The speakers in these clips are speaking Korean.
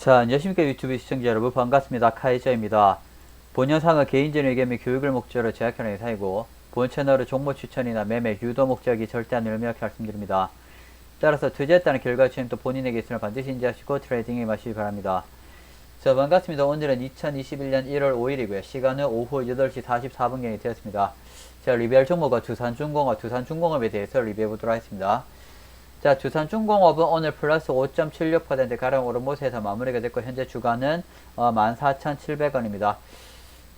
자, 안녕하십니까 유튜브 시청자 여러분 반갑습니다. 카이저입니다. 본 영상은 개인적인 의견 및 교육을 목적으로 제작하는 의사이고 본 채널은 종목 추천이나 매매, 유도 목적이 절대 아닌 의미를 말씀드립니다. 따라서 따른 결과 추임도 본인에게 있음을 반드시 인지하시고 트레이딩에 마시기 바랍니다. 자, 반갑습니다. 오늘은 2021년 1월 5일이고요. 시간은 오후 8시 44분경이 되었습니다. 자, 리뷰할 종목은 두산중공업, 두산중공업에 대해서 리뷰해 보도록 하겠습니다. 자, 두산중공업은 오늘 플러스 5.76% 가량 오른 모습에서 마무리가 됐고, 현재 주가는 어, 14,700원입니다.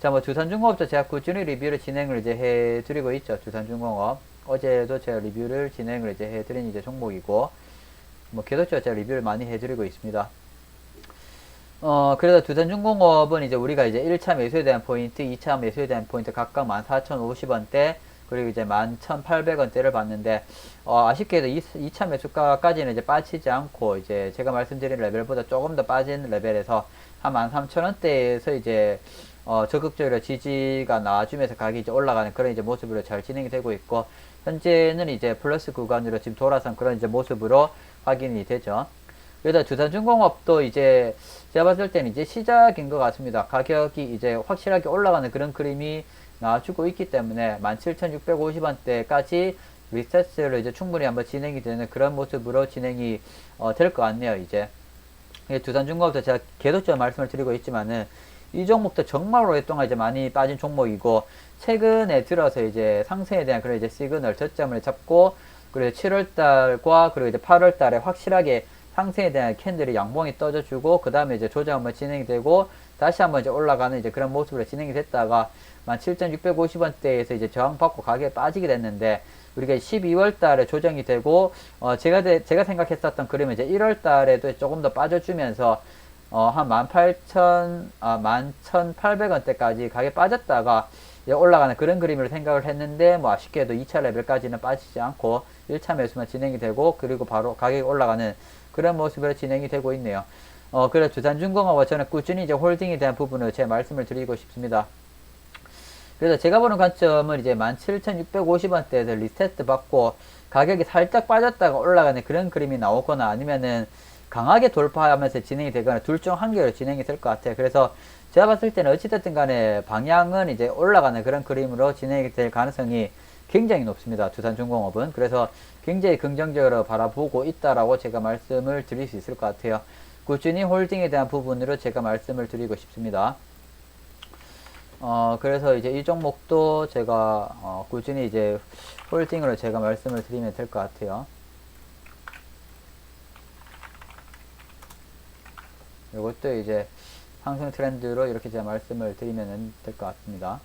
자, 뭐, 두산중공업도 제가 꾸준히 리뷰를 진행을 이제 해 드리고 있죠. 두산중공업. 어제도 제가 리뷰를 진행을 이제 해 드린 이제 종목이고, 뭐, 계속적으로 제가 리뷰를 많이 해 드리고 있습니다. 어, 그래서 두산중공업은 이제 우리가 이제 1차 매수에 대한 포인트, 2차 매수에 대한 포인트 각각 14,050원대, 그리고 이제 11,800원대를 봤는데, 어, 아쉽게도 2, 차 매수가까지는 이제 빠지지 않고, 이제 제가 말씀드린 레벨보다 조금 더 빠진 레벨에서 한 13,000원대에서 이제, 어, 적극적으로 지지가 나와주면서 가격이 이제 올라가는 그런 이제 모습으로 잘 진행이 되고 있고, 현재는 이제 플러스 구간으로 지금 돌아선 그런 이제 모습으로 확인이 되죠. 그래서 두산중공업도 이제 제가 봤을 때는 이제 시작인 것 같습니다. 가격이 이제 확실하게 올라가는 그런 그림이 나와주고 있기 때문에 17,650원대까지 리셋을 이제 충분히 한번 진행이 되는 그런 모습으로 진행이 어, 될 것 같네요. 이제 예, 두산중공업도 제가 계속적으로 말씀을 드리고 있지만은 이 종목도 정말 오랫동안 이제 많이 빠진 종목이고 최근에 들어서 이제 상승에 대한 그런 이제 시그널 저점을 잡고 그리고 7월달과 그리고 이제 8월달에 확실하게 상승에 대한 캔들이 양봉이 떠져주고 그 다음에 이제 조정 한번 진행이 되고 다시 한번 이제 올라가는 이제 그런 모습으로 진행이 됐다가 17,650원대에서 이제 저항받고 가격이 빠지게 됐는데 우리가 12월 달에 조정이 되고 어 제가 대, 제가 생각했었던 그림은 이제 1월 달에도 조금 더 빠져주면서 어한 18,000 아 11,800원대까지 가격이 빠졌다가 올라가는 그런 그림으로 생각을 했는데 뭐 아쉽게도 2차 레벨까지는 빠지지 않고 1차 매수만 진행이 되고 그리고 바로 가격이 올라가는 그런 모습으로 진행이 되고 있네요. 어, 그래서 두산중공업과 저는 꾸준히 이제 홀딩에 대한 부분을 제 말씀을 드리고 싶습니다. 그래서 제가 보는 관점은 이제 17,650원대에서 리스트 받고 가격이 살짝 빠졌다가 올라가는 그런 그림이 나오거나 아니면은 강하게 돌파하면서 진행이 되거나 둘 중 한 개로 진행이 될 것 같아요. 그래서 제가 봤을 때는 어찌됐든 간에 방향은 이제 올라가는 그런 그림으로 진행이 될 가능성이 굉장히 높습니다. 두산중공업은. 그래서 굉장히 긍정적으로 바라보고 있다라고 제가 말씀을 드릴 수 있을 것 같아요. 꾸준히 홀딩에 대한 부분으로 제가 말씀을 드리고 싶습니다. 어, 그래서 이제 이 종목도 제가 어, 꾸준히 이제 홀딩으로 제가 말씀을 드리면 될 것 같아요. 이것도 이제 상승 트렌드로 이렇게 제가 말씀을 드리면 될 것 같습니다.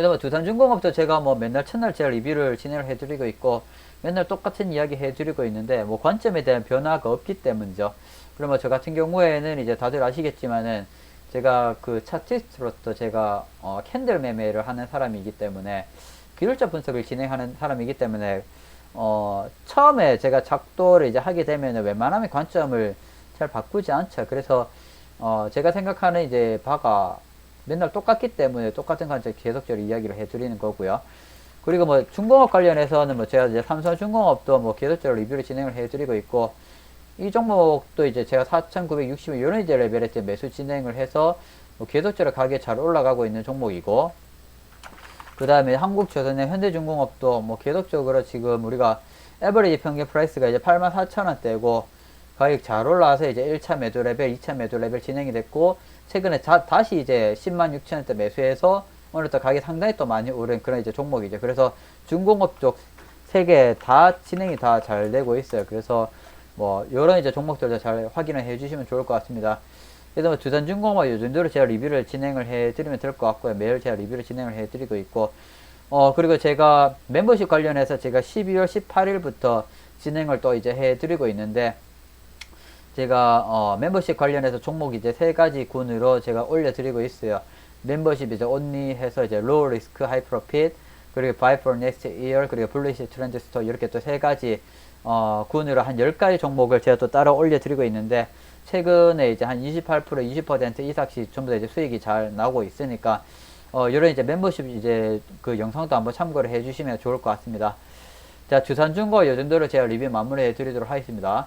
그래서 뭐 두산중공업도 제가 뭐 맨날 첫날 제가 리뷰를 진행을 해드리고 있고 맨날 똑같은 이야기 해드리고 있는데 뭐 관점에 대한 변화가 없기 때문이죠. 그러면 저 같은 경우에는 이제 다들 아시겠지만은 제가 그 차티스트로서 제가 어 캔들 매매를 하는 사람이기 때문에 기술자 분석을 진행하는 사람이기 때문에 어 처음에 제가 작도를 이제 하게 되면은 웬만하면 관점을 잘 바꾸지 않죠. 그래서 어 제가 생각하는 이제 바가 맨날 똑같기 때문에 똑같은 관점 계속적으로 이야기를 해드리는 거고요. 그리고 뭐 중공업 관련해서는 뭐 제가 이제 삼성 중공업도 뭐 계속적으로 리뷰를 진행을 해드리고 있고 이 종목도 이제 제가 4,960원 이런 이제 레벨에 이제 매수 진행을 해서 뭐 계속적으로 가격이 잘 올라가고 있는 종목이고 그 다음에 한국조선의 현대중공업도 뭐 계속적으로 지금 우리가 에버리지 평균 프라이스가 이제 84,000원대고 가격 잘 올라와서 이제 1차 매도 레벨, 2차 매도 레벨 진행이 됐고 최근에 자, 다시 이제 10만 6천 원대 매수해서 오늘 또 가격이 상당히 또 많이 오른 그런 이제 종목이죠. 그래서 중공업 쪽 세 개 다 진행이 다 잘 되고 있어요. 그래서 뭐 이런 이제 종목들도 잘 확인을 해주시면 좋을 것 같습니다. 그래서 뭐 두산중공업 이 정도로 제가 리뷰를 진행을 해드리면 될 것 같고요. 매일 제가 리뷰를 진행을 해드리고 있고 어 그리고 제가 멤버십 관련해서 제가 12월 18일부터 진행을 또 이제 해드리고 있는데 제가 어, 멤버십 관련해서 종목 이제 세 가지 군으로 제가 올려드리고 있어요. 멤버십 이제 온리 해서 이제 로우 리스크 하이 프로핏 그리고 포 넥스트 이어 그리고 블루시 스토어 이렇게 또 세 가지 어, 군으로 한 10가지 종목을 제가 또 따로 올려드리고 있는데 최근에 이제 한 28% 20% 이상씩 전부 다 이제 수익이 잘 나오고 있으니까 어, 이런 이제 멤버십 이제 그 영상도 한번 참고를 해주시면 좋을 것 같습니다. 자, 주산중고 요 정도로 제가 리뷰 마무리해 드리도록 하겠습니다.